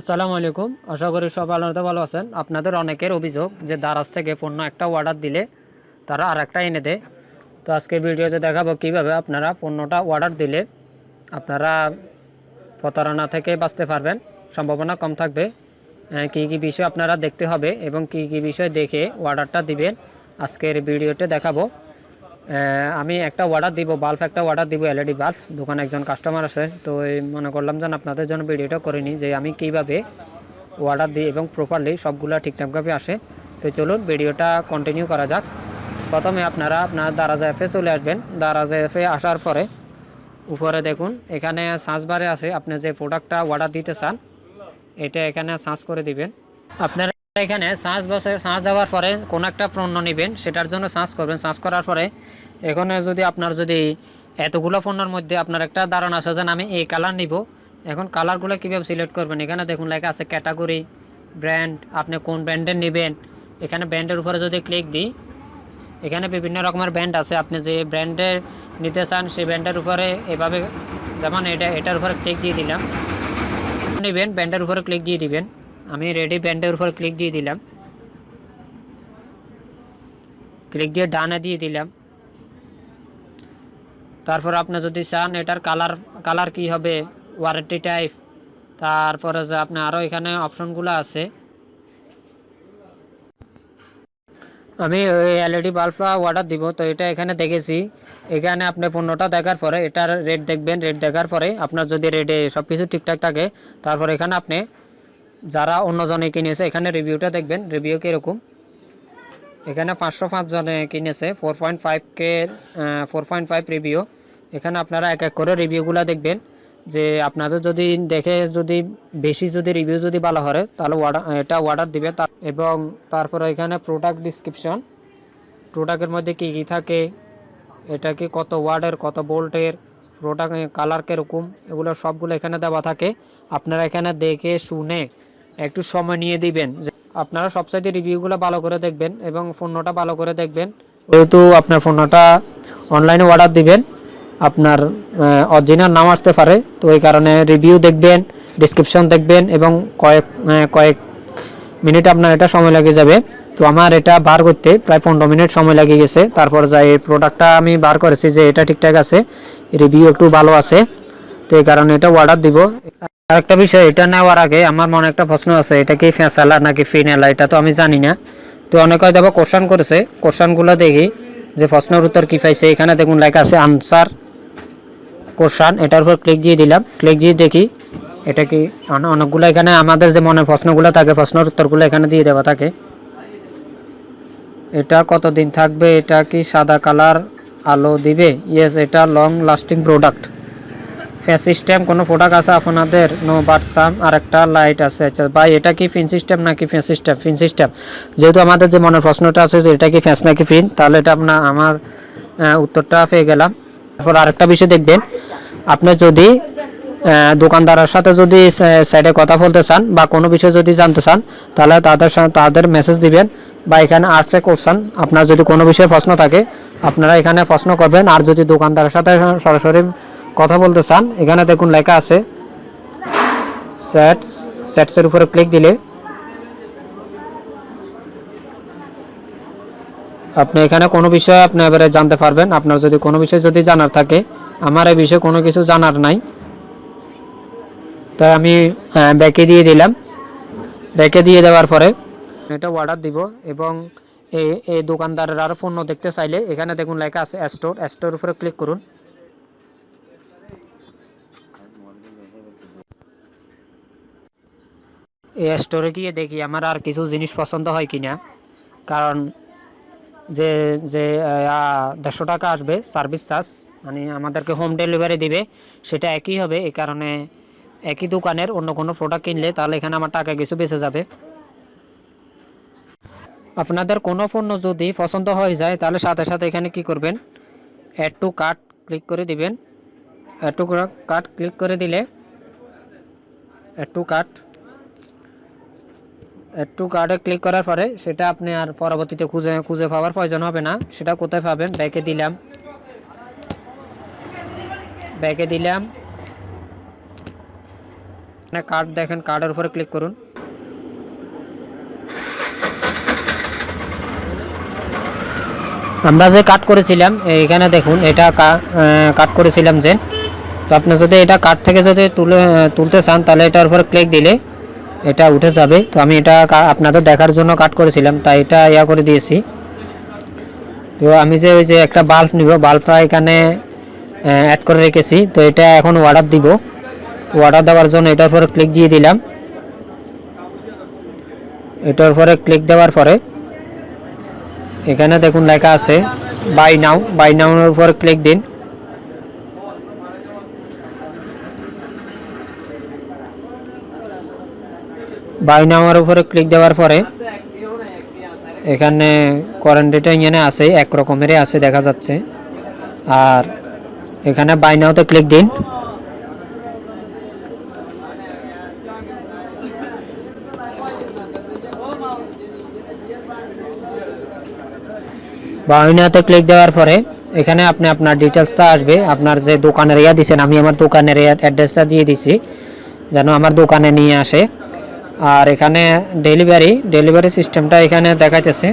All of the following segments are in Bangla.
আসসালামু আলাইকুম। আশা করি সব আলাদা ভালো আছেন। আপনাদের অনেকের অভিযোগ যে দারাজ থেকে পণ্য একটা অর্ডার দিলে তারা আর একটা এনে দেয়। তো আজকে ভিডিওতে দেখাবো কীভাবে আপনারা পণ্যটা অর্ডার দিলে আপনারা প্রতারণা থেকে বাঁচতে পারবেন। সম্ভাবনা কম থাকবে। কী কী বিষয় আপনারা দেখতে হবে এবং কী কী বিষয় দেখে অর্ডারটা দিবেন আজকের ভিডিওতে দেখাবো। আমি একটা অর্ডার দিব বাল্ব একটা অর্ডার দিব এলইডি বাল্ব দোকানে একজন কাস্টমার আছে, তো এই মনে করলাম যেন আপনাদের জন্য ভিডিওটা করে নিই যে আমি কীভাবে অর্ডার দিই এবং প্রপারলি সবগুলো ঠিকঠাকভাবে আসে। তো চলুন ভিডিওটা কন্টিনিউ করা যাক। প্রথমে আপনারা আপনার দারাজা এফে চলে আসবেন। দারাজা এফে আসার পরে উপরে দেখুন, এখানে সার্চ বারে আছে, আপনি যে প্রোডাক্টটা অর্ডার দিতে চান, এটা এখানে সার্চ করে দিবেন। আপনারা এখানে শ্বাস বসে শ্বাস দেওয়ার পরে কোনো একটা পণ্য নেবেন, সেটার জন্য সার্চ করবেন। সার্চ করার পরে এখানে যদি আপনার যদি এতগুলো পণ্যের মধ্যে আপনার একটা ধারণা আছে যে আমি এই কালার নিব, এখন কালারগুলো কীভাবে সিলেক্ট করবেন? এখানে দেখুন লেখা আছে ক্যাটাগরি ব্র্যান্ড আপনি কোন ব্র্যান্ডের নেবেন। এখানে ব্র্যান্ডের উপরে যদি ক্লিক দিই, এখানে বিভিন্ন রকমের ব্র্যান্ড আছে। আপনি যে ব্র্যান্ডে নিতে চান, সেই ব্র্যান্ডের উপরে এভাবে যেমন এটা এটার উপরে ক্লিক দিয়ে দিলাম। নেবেন ব্যান্ডের উপরে ক্লিক দিয়ে দিবেন। আমি রেডি ব্যান্ডের উপর ক্লিক দিয়ে দিলাম। ক্লিক দিয়ে ডানে দিয়ে দিলাম। তারপর আপনি যদি চান, এটার কালার কালার কি হবে? ওয়ারেন্টি টাইপ তারপরে যে আপনি আরও এখানে অপশনগুলো আছে। আমি ওই এলইডি বাল্বটা অর্ডার দিব। তো এটা এখানে দেখেছি। এখানে আপনি পণ্যটা দেখার পরে এটার রেট দেখবেন। রেট দেখার পরে আপনার যদি রেটে সব কিছু ঠিকঠাক থাকে, তারপর এখানে আপনি যারা অন্যজনে কিনেছে, এখানে রিভিউটা দেখবেন রিভিউ কীরকম? এখানে পাঁচশো পাঁচ জনে কিনেছে ফোর পয়েন্ট ফাইভ কে ফোর পয়েন্ট ফাইভ রিভিউ এখানে আপনারা এক এক করে রিভিউগুলো দেখবেন, যে আপনাদের যদি দেখে যদি বেশি যদি রিভিউ যদি ভালো হয়, তাহলে অর্ডার এটা অর্ডার দিবে তার, এবং তারপরে এখানে প্রোডাক্ট ডিসক্রিপশন প্রোডাক্টের মধ্যে কী কী থাকে, এটা কি কত ওয়ার্ডের কত বোল্টের প্রোডাক্ট কালার কীরকম, এগুলো সবগুলো এখানে দেওয়া থাকে। আপনারা এখানে দেখে শুনে একটু সময় নিয়ে দিবেন। আপনারা সবসাইডে রিভিউগুলো ভালো করে দেখবেন এবং পণ্যটা ভালো করে দেখবেন। যেহেতু আপনার পণ্যটা অনলাইনে অর্ডার দিবেন, আপনার অরিজিনাল নাম আসতে পারে, তো এই কারণে রিভিউ দেখবেন ডিসক্রিপশন দেখবেন এবং কয়েক কয়েক মিনিট আপনার এটা সময় লেগে যাবে। তো আমার এটা বার করতে প্রায় পনেরো মিনিট সময় লেগে গেছে। তারপর যাই এই প্রোডাক্টটা আমি বার করেছি যে এটা ঠিকঠাক আছে রিভিউ একটু ভালো আছে, তো এই কারণে এটা অর্ডার দিব। আরেকটা বিষয়, এটা নেওয়ার আগে আমার মনে একটা প্রশ্ন আছে, এটা কি ফেসালা নাকি ফিনেলা, এটা তো আমি জানি না। তো অনেক হয়তো আবার কোশ্চান করেছে কোশ্চানগুলো দেখি, যে প্রশ্নের উত্তর কি পাইছে, এখানে দেখুন লেখা আছে আনসার কোশ্চান এটার উপর ক্লিক দিয়ে দিলাম ক্লিক দিয়ে দেখি, এটা কি, অনে- অনেকগুলো এখানে আমাদের যে মনে প্রশ্নগুলো থাকে, প্রশ্নের উত্তরগুলো এখানে দিয়ে দেওয়া থাকে। এটা কতদিন থাকবে, এটা কি সাদা কালার আলো দিবে? ইয়েস এটা long lasting product fan system, কোনো প্রোডাক্ট আছে আপনাদের? নো বাট সাম আর একটা লাইট আছে। আচ্ছা ভাই, এটা কি ফিন সিস্টেম নাকি ফ্যান সিস্টেম ফিন সিস্টেম যেহেতু আমাদের যে মনের প্রশ্নটা আছে যে এটা কি ফ্যান্স নাকি ফিন তাহলে এটা আপনার আমার উত্তরটা পেয়ে গেলাম। তারপর আরেকটা বিষয় দেখবেন। আপনি যদি দোকানদারের সাথে যদি সাইডে কথা বলতে চান বা কোনো বিষয় যদি জানতে চান, তাহলে তাদের তাদের মেসেজ দিবেন বা এখানে আর্টসে করছেন আপনার যদি কোনো বিষয়ে প্রশ্ন থাকে, আপনারা এখানে প্রশ্ন করবেন। আর যদি দোকানদারের সাথে সরাসরি কথা বলতে চান, এখানে দেখুন লেখা আছে সেটস সেটসের উপরে ক্লিক দিলে আপনি এখানে কোনো বিষয়ে আপনি এবারে জানতে পারবেন। আপনার যদি কোনো বিষয় যদি জানার থাকে, আমার এই বিষয়ে কোনো কিছু জানার নাই। তাই আমি ব্যাকে দিয়ে দিলাম। ব্যাকে দিয়ে দেওয়ার পরে এটা অর্ডার দিব এবং এই দোকানদারের আরও পণ্য দেখতে চাইলে এখানে দেখুন লেখা আছে স্টোর স্টোর উপরে ক্লিক করুন। স্টোরে গিয়ে দেখি আমার আর কিছু জিনিস পছন্দ হয় কিনা। কারণ যে যে দেড়শো টাকা আসবে সার্ভিস চার্জ মানে আমাদেরকে হোম ডেলিভারি দিবে, সেটা একই হবে এই কারণে একই দোকানের অন্য কোনো প্রোডাক্ট কিনলে তাহলে এখানে আমার টাকা কিছু বেঁচে যাবে। আপনাদের কোনো পণ্য যদি পছন্দ হয়ে যায়, তাহলে সাথে সাথে এখানে কি করবেন? অ্যাড টু কার্ট ক্লিক করে দিবেন। অ্যাড টু কার্ট ক্লিক করে দিলে অ্যাড টু কার্ট একটু কার্ডে ক্লিক করার পরে সেটা আপনি আর পরবর্তীতে খুঁজে খুঁজে পাওয়ার প্রয়োজন হবে না। সেটা কোথায় পাবেন? ব্যাকে দিলাম। ব্যাকে দিলাম। এখানে কার্ড দেখেন কার্ডের উপরে ক্লিক করুন। আমরা যে কাট করেছিলাম, এখানে দেখুন, এটা কাট করেছিলাম যে, তো আপনি যদি এটা কাট থেকে যদি তুলে, তুলতে চান, তাহলে এটার উপরে ক্লিক দিলে এটা উঠে যাবে। তো আমি এটা আপনাদের দেখার জন্য কাট করেছিলাম, তাই এটা ইয়া করে দিয়েছি। তো আমি যে ওই যে একটা বাল্ব নিব বাল্বটা এখানে অ্যাড করে রেখেছি। তো এটা এখন অর্ডার দিব। অর্ডার দেওয়ার জন্য এটার উপরে ক্লিক দিয়ে দিলাম। এটার উপরে ক্লিক দেওয়ার পরে এখানে দেখুন লেখা আছে বাই নাও বাই নাওর উপর ক্লিক দিন। বাই নাওয়ার উপরে ক্লিক দেওয়ার পরে এখানে কোয়ারেন্টিটা ইঞ্জিনে আছে, এক রকমেরই আছে, দেখা যাচ্ছে। আর এখানে বাই নাওতে ক্লিক দিন। বাউনাতে ক্লিক দেওয়ার পরে এখানে আপনি আপনার ডিটেলসটা আসবে। আপনার যে দোকানের ইয়া দিয়েছেন আমি আমার দোকানের অ্যাড্রেসটা দিয়ে দিছি, যেন আমার দোকানে নিয়ে আসে। আর এখানে ডেলিভারি ডেলিভারি সিস্টেমটা এখানে দেখাইতেছে।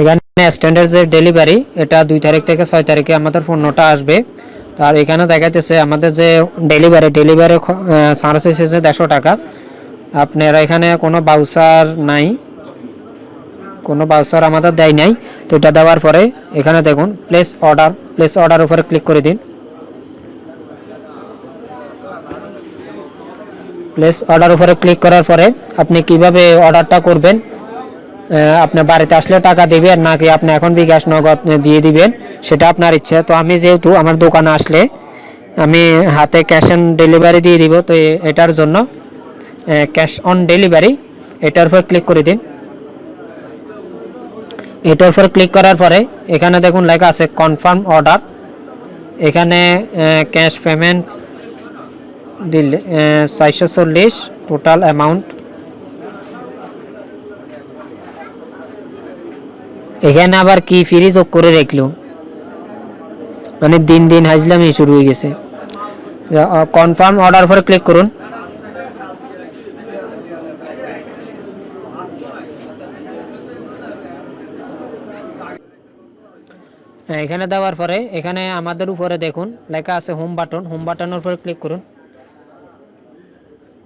এখানে স্ট্যান্ডার্ড যে ডেলিভারি এটা দুই তারিখ থেকে ছয় তারিখে আমাদের পণ্যটা আসবে। আর এখানে দেখাইতেছে আমাদের যে ডেলিভারি ডেলিভারি চার্জ এসেছে দেড়শো টাকা। আপনারা এখানে কোনো বাউচার নাই। কোনো বাউচার আমাদের দেয় নাই। তো এটা দেওয়ার পরে এখানে দেখুন প্লেস অর্ডার প্লেস অর্ডার উপরে ক্লিক করে দিন। প্লেস অর্ডার উপরে ক্লিক করার পরে আপনি কীভাবে অর্ডারটা করবেন আহ, আপনি বাড়িতে আসলে টাকা দিবেন নাকি আপনি এখন বিকাশ নগদ দিয়ে দিবেন সেটা আপনার ইচ্ছে। তো আমি যেহেতু আমার দোকানে আসলে আমি হাতে ক্যাশ অন ডেলিভারি দিয়ে দিব তো এটার জন্য ক্যাশ অন ডেলিভারি এটার উপর ক্লিক করে দিন। এটার উপর ক্লিক করার পরে এখানে দেখুন লেখা আছে কনফার্ম অর্ডার এখানে ক্যাশ পেমেন্ট দিলে চারশো চল্লিশ টোটাল অ্যামাউন্ট এখানে আবার কি ফ্রি যোগ করে রাখল? মানে দিন দিন হাজলামি শুরু হয়ে গেছে। কনফার্ম অর্ডার পরে ক্লিক করুন। হ্যাঁ, এখানে দেওয়ার পরে এখানে আমাদের উপরে দেখুন লেখা আছে হোম বাটন হোম বাটনের উপরে ক্লিক করুন।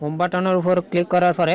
হোম বাটনের উপর ক্লিক করার পরে